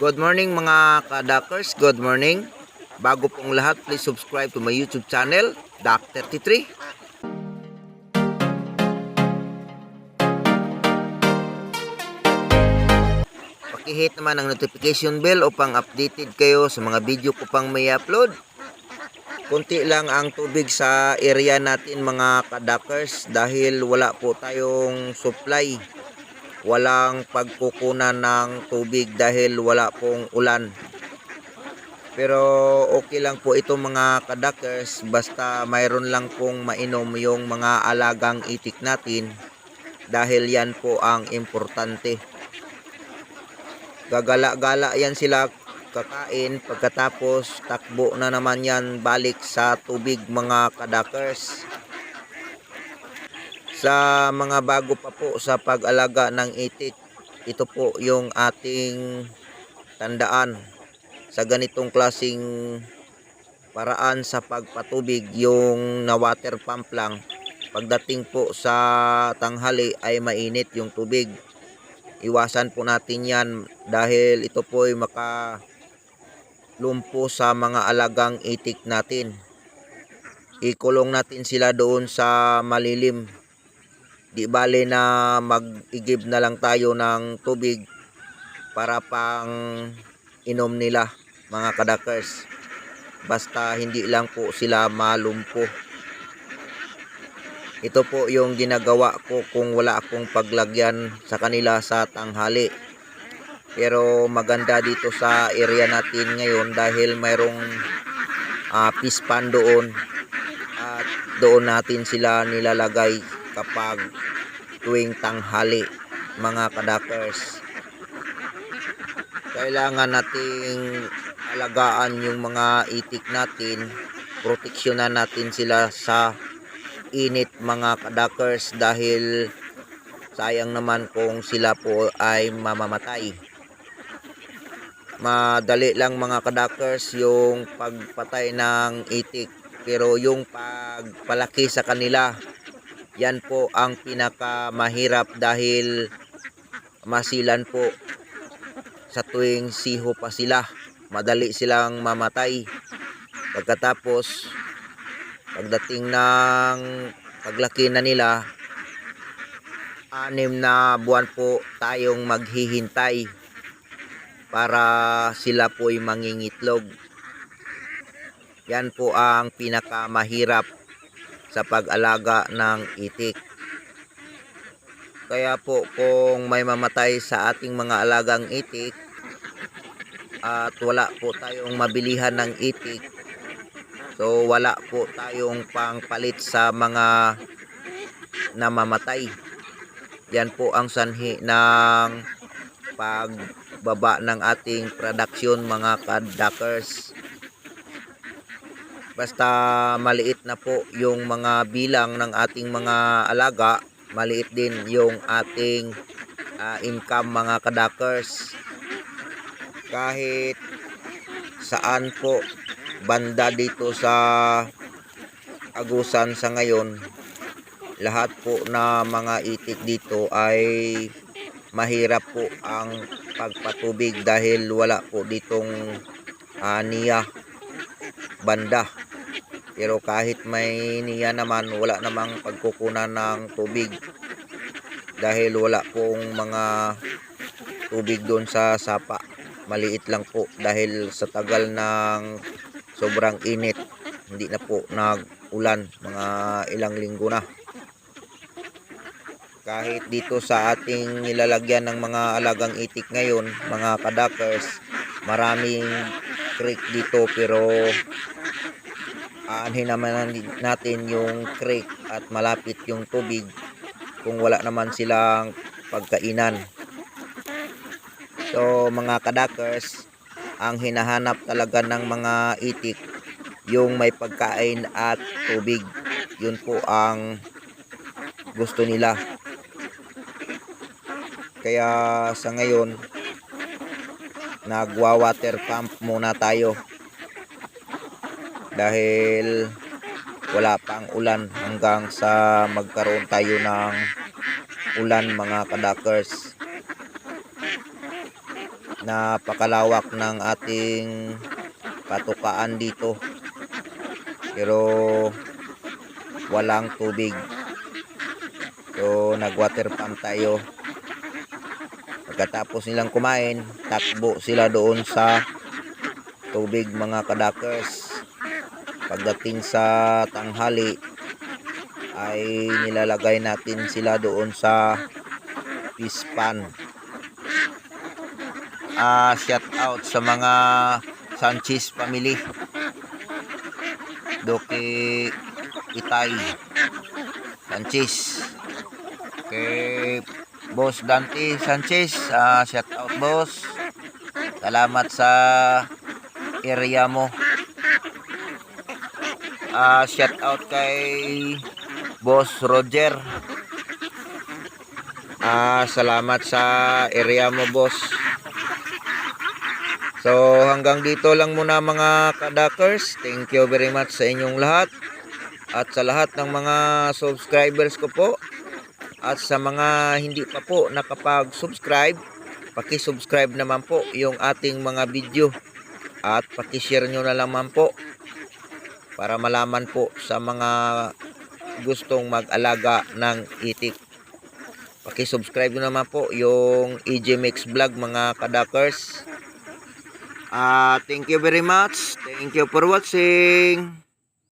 Good morning mga kadakers, good morning. Bago pong lahat, please subscribe to my YouTube channel, Doc33. Pakihit naman ang notification bell upang updated kayo sa mga video ko pang may upload. Kunti lang ang tubig sa area natin mga kadakers dahil wala po tayong supply walang pagkukunan ng tubig dahil wala pong ulan. Pero okay lang po ito mga kadakers basta mayroon lang pong mainom yung mga alagang itik natin dahil yan po ang importante. Gagala-gala yan sila kakain pagkatapos takbo na naman yan balik sa tubig mga kadakers sa mga bago pa po sa pag-alaga ng itik ito po yung ating tandaan sa ganitong klasing paraan sa pagpatubig yung na water pump lang. Pagdating po sa tanghali ay mainit yung tubig. Iwasan po natin yan dahil ito po ay maka lumpo sa mga alagang itik natin. Ikulong natin sila doon sa malilim di bale na mag-igib na lang tayo ng tubig para pang inom nila mga kadakers. Basta hindi lang po sila malumpo. Ito po yung ginagawa ko kung wala akong paglagyan sa kanila sa tanghali. Pero maganda dito sa area natin ngayon dahil mayroong uh, pispan doon. At doon natin sila nilalagay kapag tuwing tanghali mga kadakers. Kailangan nating alagaan yung mga itik natin proteksyonan natin sila sa init mga kadakers dahil sayang naman kung sila po ay mamamatay. Madali lang mga kadakers yung pagpatay ng itik pero yung pagpalaki sa kanila yan po ang pinaka mahirap dahil masilan po. Sa tuwing siho pa sila madali silang mamatay. Pagkatapos pagdating ng paglaki na nila anim na buwan po tayong maghihintay para sila po'y mangingitlog. Yan po ang pinakamahirap sa pag-alaga ng itik kaya po kung may mamatay sa ating mga alagang itik at wala po tayong mabilihan ng itik So wala po tayong pangpalit sa mga namamatay. Yan po ang sanhi ng pagbaba ng ating production mga kadakers. Basta maliit na po yung mga bilang ng ating mga alaga, maliit din yung ating uh, income mga kadakers. Kahit saan po banda dito sa Agusan sa ngayon lahat po na mga itik dito ay mahirap po ang pagpatubig dahil wala po ditong uh, niya banda pero kahit may niya naman wala namang pagkukunan ng tubig. Dahil wala pong mga tubig doon sa sapa. Maliit lang po. Dahil sa tagal ng sobrang init hindi na po nag-ulan. Mga ilang linggo na. Kahit dito sa ating nilalagyan ng mga alagang itik ngayon mga kadakers maraming creek dito pero aanhin natin yung creek at malapit yung tubig kung wala naman silang pagkainan. So mga kadakers ang hinahanap talaga ng mga itik yung may pagkain at tubig. Yun po ang gusto nila. Kaya sa ngayon nagwa water pump muna tayo dahil wala pang ulan hanggang sa magkaroon tayo ng ulan mga kadakers. Napakalawak ng ating patukaan dito. Pero walang tubig. So nag water pump tayo. Pagkatapos nilang kumain takbo sila doon sa tubig mga kadakers pagdating sa tanghali ay nilalagay natin sila doon sa fish pan. Ah shout out sa mga Sanchez family. Doki Itay. Sanchez. Kay Boss Dante Sanchez. Ah shout out boss. Salamat sa area mo ah shout out kay Boss Roger ah salamat sa area mo boss So hanggang dito lang muna mga kadakers. Thank you very much sa inyong lahat. At sa lahat ng mga subscribers ko po. At sa mga hindi pa po nakapag-subscribe. Paki-subscribe naman po yung ating mga video. At paki-share nyo na naman po. Para malaman po sa mga gustong mag-alaga ng itik. Paki-subscribe nyo naman po yung EJ Mix Vlog mga kadakers. Ah, thank you very much. Thank you for watching.